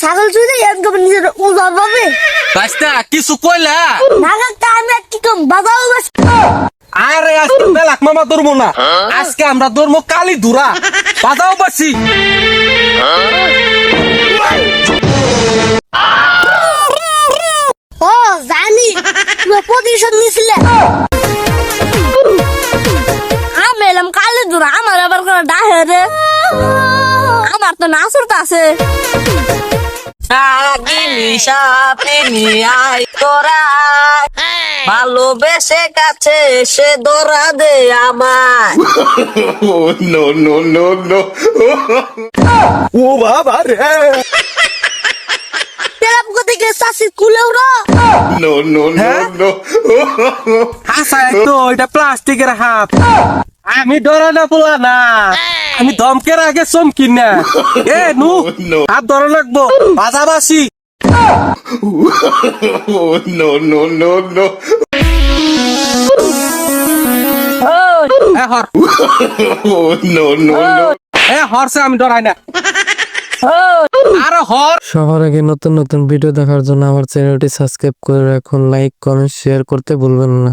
ছাগল চুরি একদম নিজের উজার পাবে কাজটা কিছু কইলা? না কাকা আমি আর কি কম বাজাও বাস। আরে আজকে বেলাক মামা ধরবো না। আজকে আমরা ধরবো কালি ধুরা। বাজাও বাসি। ও জানি তুমি প্রতিশোধ নিছিলে। আমি এলাম কালে দূর আমার আবার করে ডাহে রে। আমার তো আছে। ভালোবেসে কাছে এসে দৌড়া দে আমার Oh, no, no, no, no. ও বাবা রে. হাসা তো এটা প্লাস্টিকের হাত। আমি ডরা না পোলা না। আমি ধমকের আগে চমকি না। এ নু হাত ধরা লাগবো Oh, no. হর। Oh. এ আমি ডরাই না। সবার আগে নতুন নতুন ভিডিও দেখার জন্য আমার চ্যানেলটি সাবস্ক্রাইব করে রাখুন লাইক কমেন্ট শেয়ার করতে ভুলবেন না।